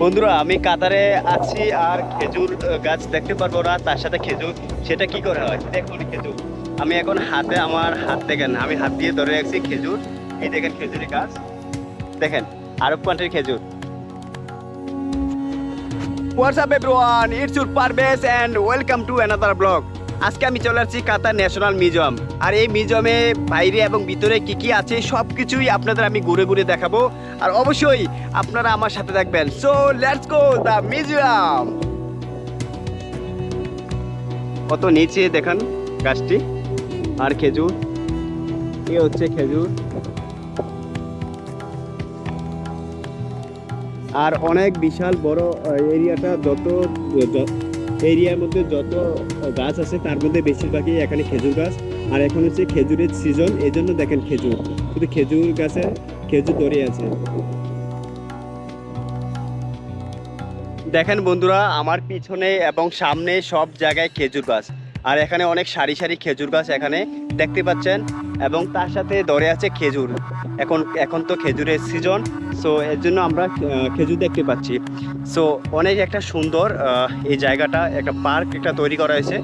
বন্ধুরা, আমি কাতারে আছি আর খেজুর গাছ দেখতে পারব না, তার সাথে খেজুর, সেটা কি করে হয়? দেখুন খেজুর। আমি এখন হাতে আমার হাত দেখেন, আমি হাত দিয়ে ধরে রাখছি খেজুর। এই দেখেন খেজুরের গাছ। দেখেন, আরব কান্ট্রির খেজুর। WhatsApp everyone it's your Parvez and welcome to another blog আজকে আমি চলে আসছি কাতার ন্যাশনাল মিউজিয়াম। আর এই মিউজিয়ামে বাইরে এবং ভিতরে কি কি আছে সব কিছুই আপনাদের আমি ঘুরে ঘুরে দেখাবো। আর অবশ্যই আপনারা আমার সাথে থাকবেন। So let's go the museum কত নিচে দেখান গাছটি। আর খেজুর। এ হচ্ছে খেজুর। আর অনেক বিশাল বড় এরিয়াটা যত এরিয়ার মধ্যে যত গাছ আছে, তার মধ্যে বেশিরভাগই এখানে খেজুর গাছ। আর এখন হচ্ছে খেজুরের সিজন এই জন্য দেখেন খেজুর। শুধু খেজুর গাছে খেজুর ধরে আছে। দেখেন বন্ধুরা, আমার পিছনে এবং সামনে সব জায়গায় খেজুর গাছ। আর এখানে অনেক সারি সারি খেজুর গাছ এখানে দেখতে পাচ্ছেন। এবং তার সাথে দরে আছে খেজুর। এখন এখন তো খেজুরের সিজন সো এর জন্য আমরা খেজুর দেখতে পাচ্ছি। সো অনেক একটা সুন্দর এই জায়গাটা, একটা পার্ক একটা তৈরি করা হয়েছে।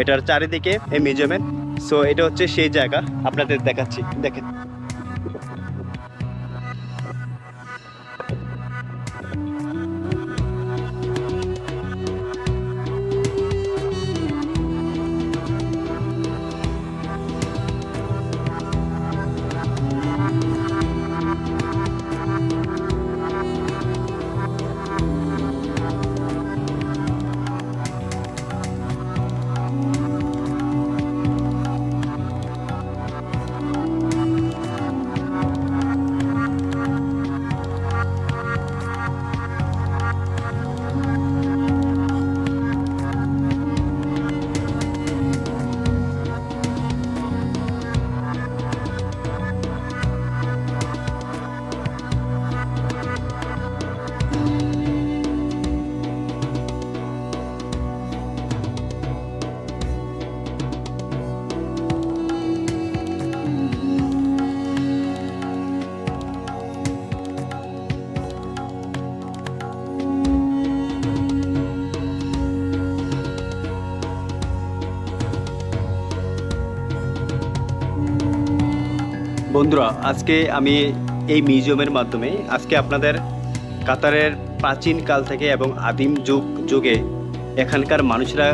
এটার চারিদিকে এই মিউজিয়ামের সো এটা হচ্ছে সেই জায়গা। আপনাদের দেখাচ্ছি, দেখেন। বন্ধুরা আজকে আমি এই মিউজিয়ামের মাধ্যমে আজকে আপনাদের কাতারের প্রাচীন কাল থেকে এবং আদিম যুগ যুগে এখানকার মানুষরা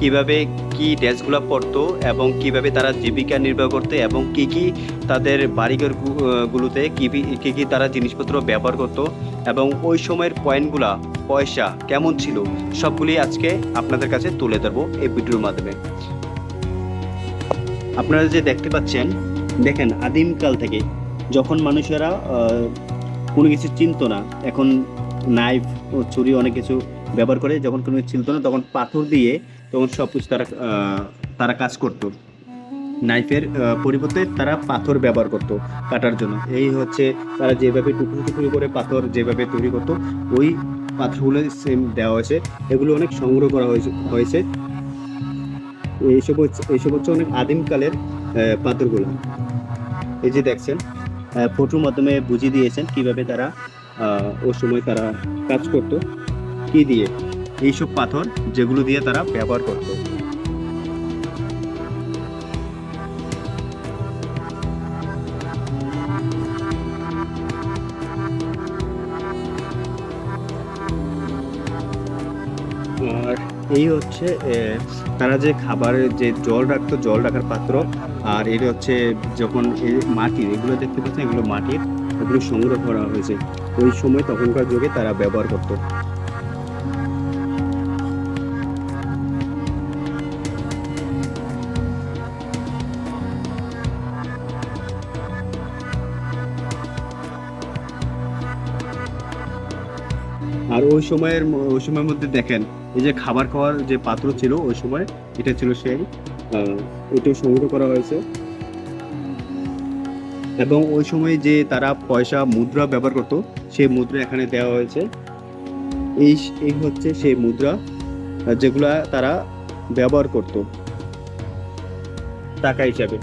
কীভাবে কি ড্রেসগুলো পরতো এবং কীভাবে তারা জীবিকা নির্বাহ করতে এবং কি কি তাদের বাড়িঘর গু- আহ, গুলোতে কি কি কি তারা জিনিসপত্র ব্যবহার করতো এবং ওই সময়ের পয়েন্টগুলা পয়সা কেমন ছিল সবগুলি আজকে আপনাদের কাছে তুলে ধরবো এই ভিডিওর মাধ্যমে। আপনারা যে দেখতে পাচ্ছেন দেখেন আদিমকাল থেকে যখন মানুষেরা কোনো কিছু চিনতো না, এখন নাইফ ও ছুরি অনেক কিছু ব্যবহার করে, যখন কোনো কিছু চিনতো না, তখন পাথর দিয়ে তখন সব কিছু তারা তারা কাজ করতো। নাইফের পরিবর্তে তারা পাথর ব্যবহার করতো কাটার জন্য। এই হচ্ছে তারা যেভাবে টুকরো টুকরো করে পাথর যেভাবে তৈরি করতো, ওই পাথরগুলো সেম দেওয়া হয়েছে। এগুলো অনেক সংগ্রহ করা হয়েছে হয়েছে। এইসব হচ্ছে এইসব হচ্ছে অনেক আদিমকালের পাথরগুলো। এই যে দেখছেন ফটোর মাধ্যমে বুঝিয়ে দিয়েছেন কীভাবে তারা ও সময় তারা কাজ করত, কি দিয়ে, এইসব পাথর যেগুলো দিয়ে তারা ব্যবহার করতো। এই হচ্ছে তারা যে খাবারের যে জল রাখতো, জল রাখার পাত্র, আর এটা হচ্ছে যখন এই মাটির, এগুলো দেখতে পাচ্ছেন, এগুলো মাটির, এগুলো সংগ্রহ করা হয়েছে। ওই সময় তখনকার যুগে তারা ব্যবহার করতো। ওই সময়ের ওই সময়ের মধ্যে দেখেন, এই যে খাবার খাওয়ার যে পাত্র ছিল, ওই সময় এটা ছিল সেই ওইটাও সংগ্রহ করা হয়েছে। এবং ওই সময় যে তারা পয়সা, মুদ্রা ব্যবহার করতো, সেই মুদ্রা এখানে দেওয়া হয়েছে। এই এই হচ্ছে সেই মুদ্রা যেগুলা তারা ব্যবহার করত, টাকা হিসাবে।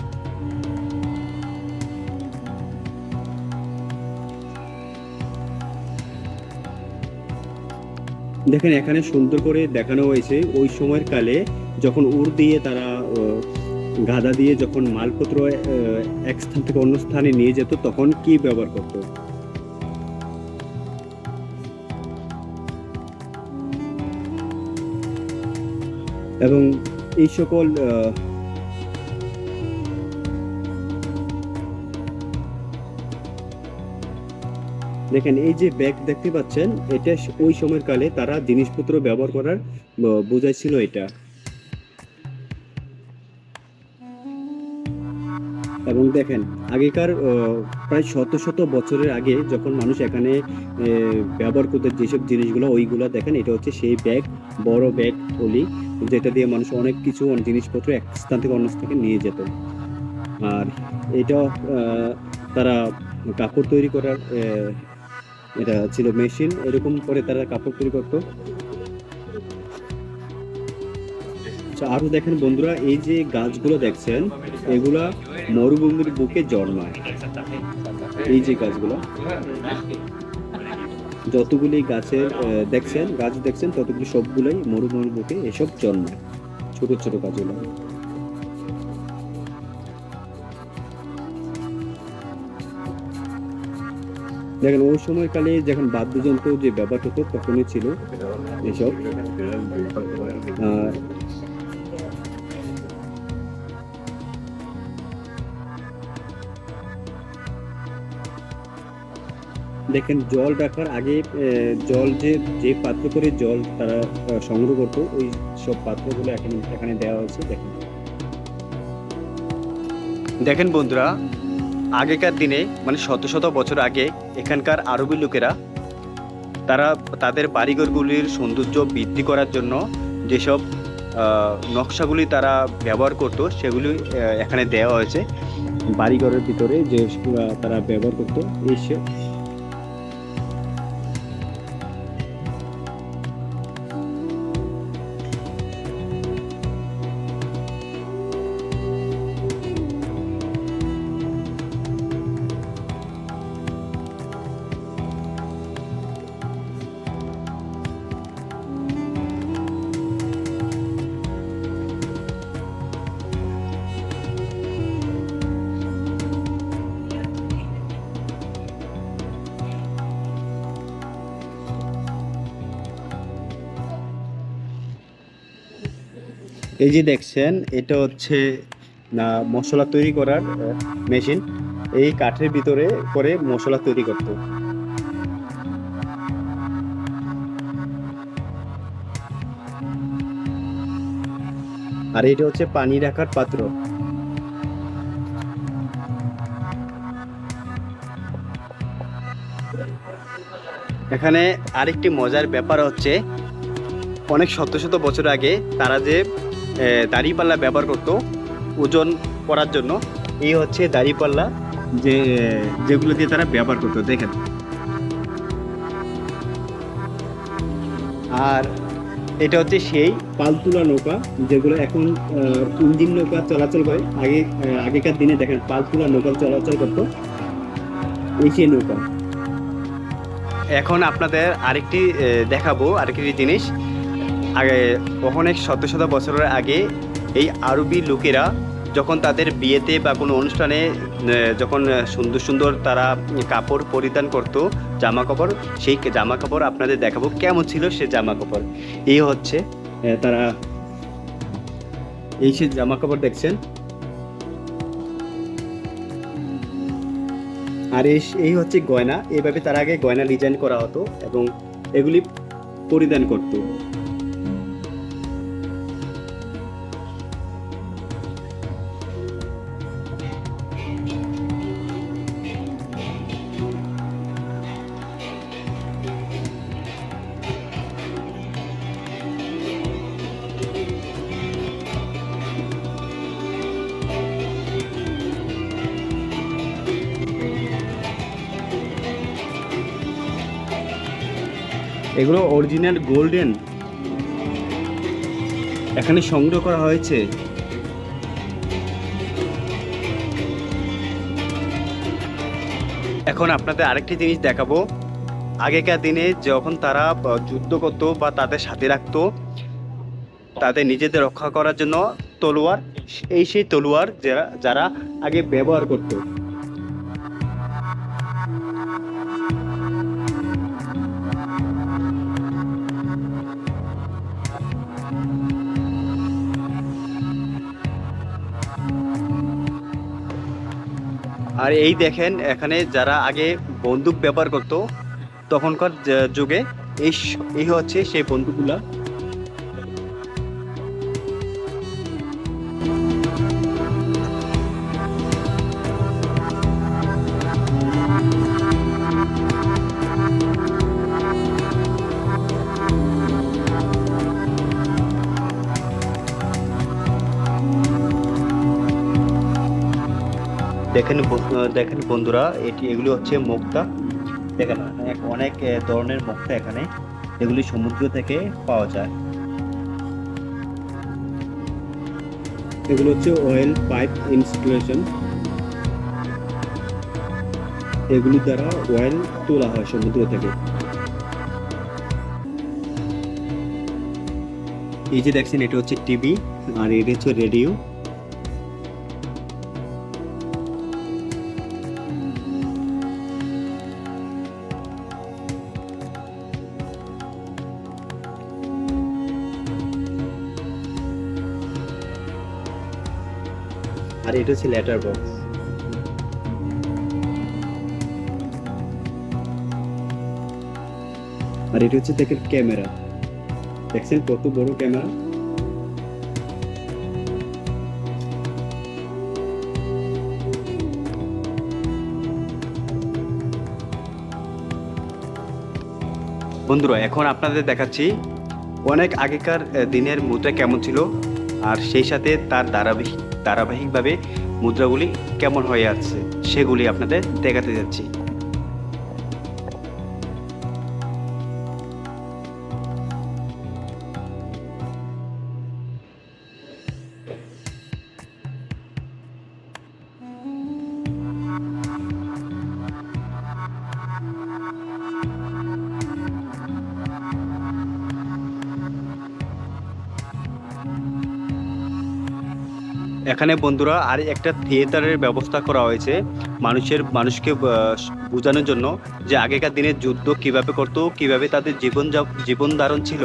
দেখেন, এখানে সুন্দর করে দেখানো হয়েছে, ওই সময়ের কালে যখন উড় দিয়ে তারা গাদা দিয়ে যখন মালপত্র এক স্থান থেকে অন্য স্থানে নিয়ে যেত, তখন কি ব্যবহার করত? এবং এই সকল দেখেন, এই যে ব্যাগ দেখতে পাচ্ছেন, এটা ওই সময়ের কালে তারা জিনিসপত্র ব্যবহার করার বোঝাইছিল এটা। এবং দেখেন, আগেকার প্রায় শত শত বছরের আগে যখন মানুষ এখানে ব্যবহার করতে যেসব জিনিসগুলো, ওইগুলো দেখেন, এটা হচ্ছে সেই ব্যাগ, বড় ব্যাগ, থলি, যেটা দিয়ে মানুষ অনেক কিছু অনেক জিনিসপত্র এক স্থান থেকে অন্য স্থানে নিয়ে যেত। আর এটা তারা কাপড় তৈরি করার এটা ছিল মেশিন এরকম করে তারা কাপড় তৈরি করতো। আচ্ছা, আরও দেখেন বন্ধুরা এই যে গাছগুলো দেখছেন এগুলা মরুভূমির বুকে জন্মায়। এই যে গাছগুলো। যতগুলি গাছের দেখছেন গাছ দেখছেন ততগুলি সবগুলোই মরুভূমির বুকে এসব জন্মায়। ছোট ছোট গাছগুলো। দেখেন, ওই সময়কালে যখন বাদ্যযন্ত্র যে ব্যবহার হতো, তখনই ছিল এসব। দেখেন, জল রাখার আগে জল যে যে পাত্র করে জল তারা সংগ্রহ করতো, ওই সব পাত্রগুলো এখানে এখানে দেওয়া হয়েছে। দেখেন। দেখেন বন্ধুরা আগেকার দিনে মানে শত শত বছর আগে, এখানকার আরবি লোকেরা তারা তাদের বাড়িঘরগুলির সৌন্দর্য বৃদ্ধি করার জন্য যেসব নকশাগুলি তারা ব্যবহার করতো, সেগুলি এখানে দেওয়া হয়েছে। বাড়িঘরের ভিতরে যে তারা ব্যবহার করতো, এই এই যে দেখছেন, এটা হচ্ছে মশলা তৈরি করার মেশিন। এই কাঠের ভিতরে করে মশলা তৈরি করতো আর এটা হচ্ছে পানি রাখার পাত্র। এখানে আরেকটি মজার ব্যাপার হচ্ছে, অনেক শত শত বছর আগে তারা যে দাঁড়িপাল্লা ব্যবহার করতো ওজন করার জন্য। এই হচ্ছে দাঁড়িপাল্লা যে, যেগুলো দিয়ে তারা ব্যবহার করতো, দেখেন। আর এটা হচ্ছে সেই পালতুলা নৌকা, যেগুলো এখন ইঞ্জিন নৌকা চলাচল করে। আগে আগেকার দিনে দেখেন পালতুলা নৌকা চলাচল করতো। এই সেই নৌকা। এখন আপনাদের আরেকটি দেখাবো আরেকটি জিনিস। আগে অনেক শত শত বছরের আগে এই আরবি লোকেরা যখন তাদের বিয়েতে বা কোনো অনুষ্ঠানে যখন সুন্দর সুন্দর তারা কাপড় পরিধান করত জামা কাপড় সেই জামা কাপড় আপনাদের দেখাবো কেমন ছিল সে জামা কাপড় এই হচ্ছে তারা, এই সে জামা কাপড় দেখছেন? আর এই হচ্ছে গয়না। এইভাবে তার আগে গয়না ডিজাইন করা হতো এবং এগুলি পরিধান করতো। এগুলো অরিজিনাল গোল্ডেন এখানে সংগ্রহ করা হয়েছে। এখন আপনাদের আরেকটি জিনিস দেখাবো। আগেকার দিনে যখন তারা যুদ্ধ করতো বা তাদের সাথে রাখতো, তাদের নিজেদের রক্ষা করার জন্য তলোয়ার, এই সেই তলোয়ার যারা যারা আগে ব্যবহার করতো। আর এই দেখেন, এখানে যারা আগে বন্দুক ব্যবহার করতো, তখনকার যুগে এই এই হচ্ছে সেই বন্দুকগুলা। দেখেন দেখেন বন্ধুরা, এটি এগুলি হচ্ছে মুক্তা। দেখেন অনেক ধরনের মুক্তা এখানে। এগুলি সমুদ্র থেকে পাওয়া যায়। এগুলো হচ্ছে অয়েল পাইপ ইনস্টলেশন। এগুলি দ্বারা অয়েল তোলা হয় সমুদ্র থেকে। এই যে দেখছেন, এটা হচ্ছে টিভি, আর এটা হচ্ছে রেডিও। আর এটা হচ্ছে লেটার বক্স। আর এটা হচ্ছে দেখেন ক্যামেরা। দেখছেন কত বড় ক্যামেরা? বন্ধুরা, এখন আপনাদের দেখাচ্ছি অনেক আগেকার দিনের মুদ্রা কেমন ছিল। আর সেই সাথে তার ধারাবাহিক ধারাবাহিকভাবে মুদ্রাগুলি কেমন হয়ে আছে সেগুলি আপনাদের দেখাতে যাচ্ছি। এখানে বন্ধুরা আর একটা থিয়েটারের ব্যবস্থা করা হয়েছে মানুষের, মানুষকে বোঝানোর জন্য যে আগেকার দিনের যুদ্ধ কীভাবে করতো, কীভাবে তাদের জীবন জীবন ধারণ ছিল।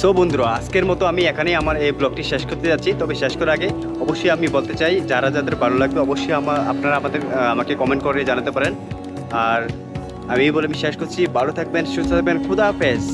সো বন্ধুরা, আজকের মতো আমি এখানেই আমার এই ব্লগটি শেষ করতে যাচ্ছি। তবে শেষ করার আগে অবশ্যই আমি বলতে চাই, যারা যাদের ভালো লাগবে, অবশ্যই আমার আপনারা আমাদের আমাকে কমেন্ট করে জানাতে পারেন। আর আমি বলে আমি শেষ করছি। ভালো থাকবেন, সুস্থ থাকবেন। খুদা হাফেজ।